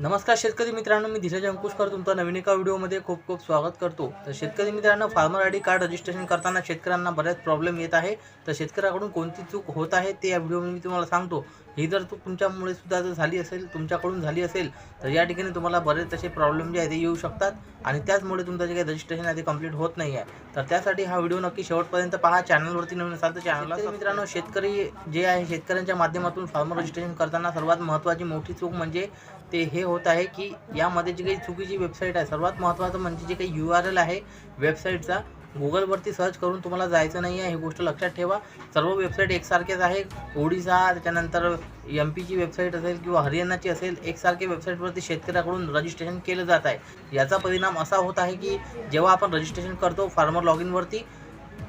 नमस्कार शेतकरी मित्रांनो मी धीरज अंकुशकर तुमचं नवीन एका व्हिडिओमध्ये खूप खूप स्वागत करतो. तर शेतकरी मित्रांनो farmer I D card registration करताना शेतकऱ्यांना बऱ्याच प्रॉब्लेम येत आहे. तर शेतकऱ्याकडून कोणती चूक होत आहे ते या व्हिडिओमध्ये मी तुम्हाला सांगतो. ही जर चूक तुमच्यामुळे सुद्धा जर झाली असेल तुमच्याकडून झाली असेल तर या ठिकाणी तुम्हाला बरेच तसे प्रॉब्लेम जे आहे ते येऊ शकतात आणि त्याचमुळे तुमचं जे काही रजिस्ट्रेशन आहे ते कंप्लीट होत नाही आहे. तर त्यासाठी हा व्हिडिओ नक्की शेवटपर्यंत पहा. चॅनलवरती नवीन असाल तर चॅनलला मित्रांनो शेतकरी जे आहे शेतकऱ्यांच्या माध्यमातून फार्मर रजिस्ट्रेशन करताना सर्वात महत्त्वाची मोठी चूक म्हणजे ते हे होत आहे की यामध्ये जी काही चुकीची वेबसाईट आहे सर्वात महत्त्वाचं म्हणजे जे काही यू आर एल आहे वेबसाईटचा गुगलवरती सर्च करून तुम्हाला जायचं नाही आहे ही गोष्ट लक्षात ठेवा. सर्व वेबसाईट एकसारखेच आहे. ओडिसा त्याच्यानंतर एम पीची वेबसाईट असेल किंवा हरियाणाची असेल एकसारख्या वेबसाईटवरती शेतकऱ्याकडून रजिस्ट्रेशन केलं जात आहे. याचा परिणाम असा होत आहे की जेव्हा आपण रजिस्ट्रेशन करतो फार्मर लॉग इनवरती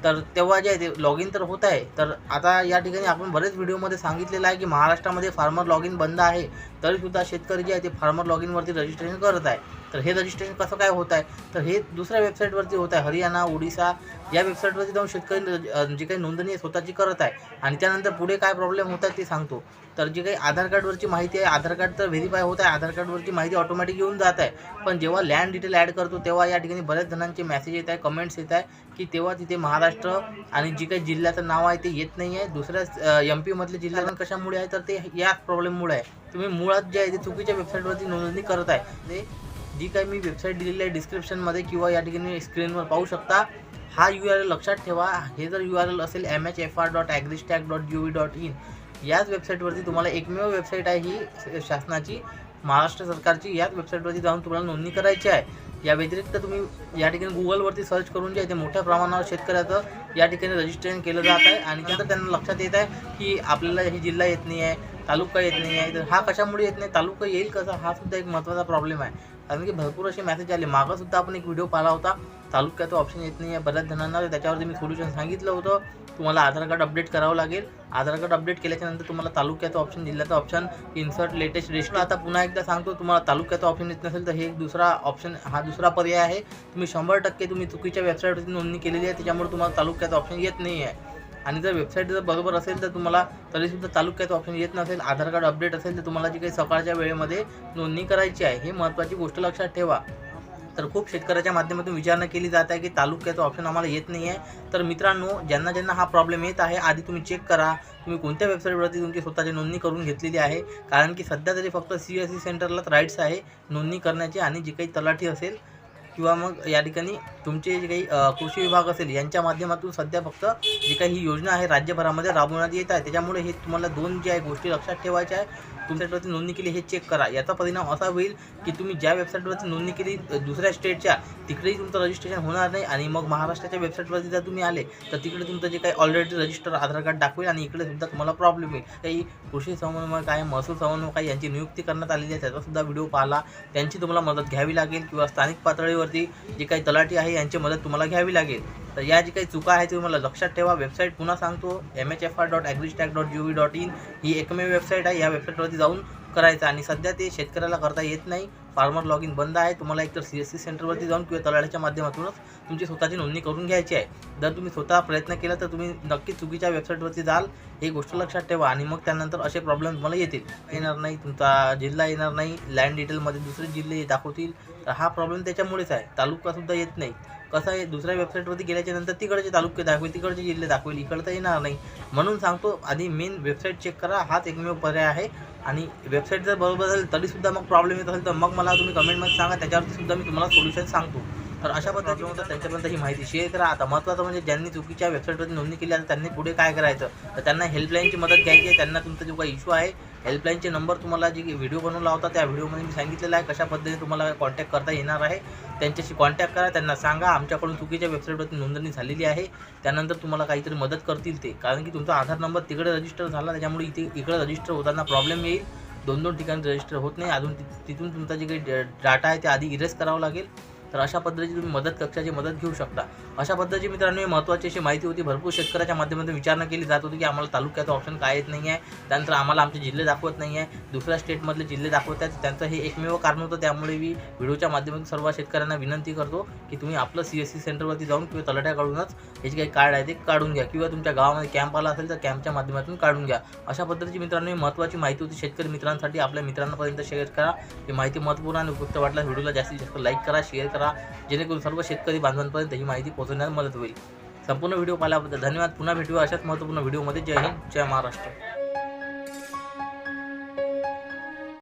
तर तेव्हा जे आहे ते लॉग इन तर होत आहे. तर आता या ठिकाणी आपण बरेच व्हिडिओमध्ये सांगितलेलं आहे की महाराष्ट्रामध्ये फार्मर लॉग इन बंद आहे. तरीसुद्धा शेतकरी जे आहे ते फार्मर लॉग इनवरती रजिस्ट्रेशन करत आहे. तर हे रजिस्ट्रेशन कसं काय होत आहे? तर हे दुसऱ्या वेबसाईटवरती होत आहे. हरियाणा ओडिसा या वेबसाईटवरती जाऊन शेतकरी जी काही नोंदणी आहे स्वतःची करत आहे आणि त्यानंतर पुढे काय प्रॉब्लेम होत आहे ते सांगतो. तर जी काही आधार कार्डवरची माहिती आहे आधार कार्ड तर व्हेरीफाय होत आहे. आधार कार्डवरची माहिती ऑटोमॅटिक येऊन जात आहे. पण जेव्हा लँड डिटेल ॲड करतो तेव्हा या ठिकाणी बऱ्याच जणांचे मेसेज येत आहे कमेंट्स येत आहे की तेव्हा तिथे महाराष्ट्र आणि जी काही जिल्ह्याचं नाव आहे ते येत नाही आहे. दुसऱ्या एम पीमधले जिल्हा कशामुळे आहे? तर ते याच प्रॉब्लेममुळे आहे. तुम्ही मुळात जे आहे ते चुकीच्या वेबसाईटवरती नोंदणी करत आहे. ते जी काही मी वेबसाईट दिलेली आहे डिस्क्रिप्शनमध्ये किंवा या ठिकाणी स्क्रीनवर पाहू शकता. हा यू आर एल लक्षात ठेवा. हे जर यू आर एल असेल M H F R dot agristack dot G V dot in याच वेबसाईटवरती तुम्हाला एकमेव वेबसाईट आहे ही शासनाची महाराष्ट्र सरकारची. याच वेबसाईटवरती जाऊन तुम्हाला नोंदणी करायची आहे. या व्यतिरिक्त तुम्ही या ठिकाणी गुगलवरती सर्च करून जे आहे ते मोठ्या प्रमाणावर शेतकऱ्याचं या ठिकाणी रजिस्ट्रेशन केलं जात आहे. आणि त्यानंतर त्यांना लक्षात येत आहे की आपल्याला ही जिल्हा येत नाही आहे तालुका येत नाही आहे. तर हा कशामुळे येत नाही? तालुका येईल कसा? हा सुद्धा एक महत्त्वाचा प्रॉब्लेम आहे. कारण की भरपूर असे मेसेज आले. मागंसुद्धा आपण एक व्हिडिओ पाहिला होता. तालुक्याचं ऑप्शन येत नाही आहे बऱ्याच जणांना त्याच्यावरती मी सोल्युशन सांगितलं होतं. तुम्हाला आधार कार्ड अपडेट करावं लागेल. आधार कार्ड अपडेट केल्याच्यानंतर तुम्हाला तालुक्याचं ऑप्शन जिल्ह्याचं ऑप्शन इन्सर्ट लेटेस्ट रेस्ट आता पुन्हा एकदा सांगतो तुम्हाला तालुक्याचं ऑप्शन येत नसेल तर हे एक दुसरा ऑप्शन हा दुसरा पर्याय आहे. तुम्ही शंभर टक्के तुम्ही चुकीच्या वेबसाईटवरती नोंदणी केलेली आहे. त्याच्यामुळे तुम्हाला तालुक्याचं ऑप्शन येत नाही आहे आणि जर वेबसाईट जर बरोबर असेल तर तुम्हाला तरीसुद्धा तालुक्याचं ऑप्शन येत नसेल आधार कार्ड अपडेट असेल तर तुम्हाला जी काही सकाळच्या वेळेमध्ये नोंदणी करायची आहे हे महत्त्वाची गोष्ट लक्षात ठेवा. तर खूप शेतकऱ्याच्या माध्यमातून विचारणा केली जात आहे की तालुक्याचं ऑप्शन आम्हाला येत नाही आहे तर मित्रांनो ज्यांना ज्यांना हा प्रॉब्लेम येत आहे आधी तुम्ही चेक करा. तुम्ही कोणत्या वेबसाईटवरती तुमची स्वतःची नोंदणी करून घेतलेली आहे? कारण की सध्या तरी फक्त सी एस सी सेंटरलाच राईट्स आहे नोंदणी करण्याची आणि जी काही तलाठी असेल किंवा मग या ठिकाणी तुमचे जे काही कृषी विभाग असेल यांच्या माध्यमातून सध्या फक्त जी काही ही योजना आहे राज्यभरामध्ये राबवण्यात येत आहे. त्याच्यामुळे हे तुम्हाला दोन जे आहे गोष्टी लक्षात ठेवायच्या आहे तुमच्यावरती नोंदणी केली हे चेक करा. याचा परिणाम असा होईल की तुम्ही ज्या वेबसाईटवरती नोंदणी केली दुसऱ्या स्टेटच्या तिकडेही तुमचं रजिस्ट्रेशन होणार नाही आणि मग महाराष्ट्राच्या वेबसाईटवरती जर तुम्ही आले तर तिकडे तुमचं जे काही ऑलरेडी रजिस्टर आधार कार्ड दाखवेल आणि इकडे सुद्धा तुम्हाला प्रॉब्लेम येईल काही कृषी समन्वय काय महसूल समन्वय काय यांची नियुक्ती करण्यात आलेली आहे त्याचासुद्धा व्हिडिओ पाहिला त्यांची तुम्हाला मदत घ्यावी लागेल किंवा स्थानिक पातळीवर वेबसाईटवरती जे काही तलाठी आहे यांची मदत तुम्हाला घ्यावी लागेल. तर या जी काही चुका आहे ते तुम्हाला लक्षात ठेवा. वेबसाईट पुन्हा सांगतो. M H F R dot agristack dot G O V dot in ही एकमेव वेबसाईट आहे. या वेबसाईटवरती जाऊन करायचं. आणि सध्या ते शेतकऱ्याला करता येत नाही. फार्मर लॉग इन बंद आहे. तुम्हाला एकतर सी एस सी सेंटरवरती जाऊन किंवा तलाठ्याच्या माध्यमातूनच तुमची स्वतःची नोंदणी करून घ्यायची आहे. जर तुम्ही स्वतः प्रयत्न केला तर तुम्ही नक्की चुकीच्या वेबसाईटवरती जाल. ही गोष्ट लक्षात ठेवा आणि मग त्यानंतर असे प्रॉब्लेम तुम्हाला येतील. येणार नाही तुमचा जिल्हा येणार नाही लँड डिटेलमध्ये दुसरे जिल्हे दाखवतील. तर हा प्रॉब्लेम त्याच्यामुळेच आहे. तालुकासुद्धा येत नाही. कसं आहे दुसऱ्या वेबसाईटवरती गेल्याच्यानंतर तिकडचे तालुके दाखवेल तिकडचे जिल्हे दाखवेल इकडं तर येणार नाही. म्हणून सांगतो आधी मेन वेबसाईट चेक करा. हाच एकमेव पर्याय आहे. आणि वेबसाईट जर बरोबर झाली तरीसुद्धा मग प्रॉब्लेम येत असेल तर मग मला तुम्ही कमेंटमध्ये सांगा त्याच्यावरती सुद्धा मी तुम्हाला सोल्युशन सांगतो. तर अशा पद्धतीने होतं त्यांच्यापर्यंत ही माहिती. शेअर करा आता महत्त्वाचं म्हणजे ज्यांनी चुकीच्या वेबसाईटवरती नोंदणी केली आहे त्यांनी पुढे काय करायचं तर त्यांना हेल्पलाईनची मदत घ्यायची आहे. त्यांना तुमचा जो काही इश्यू आहे हेल्पलाईनचे नंबर तुम्हाला जी व्हिडिओ बनवला होता त्या व्हिडिओमध्ये मी सांगितलेला आहे. कशा पद्धतीने तुम्हाला कॉन्टॅक्ट करता येणार आहे त्यांच्याशी कॉन्टॅक्ट करा त्यांना सांगा. आमच्याकडून चुकीच्या वेबसाईटवरती नोंदणी झालेली आहे. त्यानंतर तुम्हाला काहीतरी मदत करतील ते. कारण की तुमचा आधार नंबर तिकडे रजिस्टर झाला त्याच्यामुळे इथे इकडे रजिस्टर होताना प्रॉब्लेम येईल. दोन दोन ठिकाणी रजिस्टर होत नाही. अजून तिथून तुमचा जे काही डाटा आहे ते आधी इरेज करावं लागेल. तर अशा पद्धतीची तुम्ही मदत कक्षाची मदत घेऊ शकता. अशा पद्धतीची मित्रांनो ही महत्त्वाची अशी माहिती होती. भरपूर शेतकऱ्याच्या माध्यमातून विचारणा केली जात होती की आम्हाला तालुक्याचं ऑप्शन काय येत नाही आहे त्यानंतर आम्हाला आमचे जिल्हे दाखवत नाही आहे दुसऱ्या स्टेटमधले जिल्हे दाखवत आहेत. त्यांचं हे एकमेव कारण होतं. त्यामुळे मी व्हिडिओच्या माध्यमातून सर्व शेतकऱ्यांना विनंती करतो की तुम्ही आपलं सी एस सी सेंटरवरती जाऊन किंवा तलाट्याकडूनच हे जे काही कार्ड आहे ते काढून घ्या. किंवा तुमच्या गावामध्ये कॅम्प आला असेल तर कॅम्पच्या माध्यमातून काढून घ्या. अशा पद्धतीची मित्रांनो ही महत्त्वाची माहिती होती. शेतकरी मित्रांसाठी आपल्या मित्रांपर्यंत शेअर करा. ही माहिती महत्त्वपूर्ण आणि उपयुक्त वाटल्यास व्हिडिओला जास्तीत जास्त लाईक करा शेअर करा. करा. जेणेकरून सर्व शेतकरी बांधवांपर्यंत ही माहिती पोहोचवण्यास मदत होईल. संपूर्ण व्हिडिओ पाहिल्याबद्दल धन्यवाद. पुन्हा भेटूया अशाच महत्त्वपूर्ण व्हिडिओमध्ये. जय हिंद. जय महाराष्ट्र.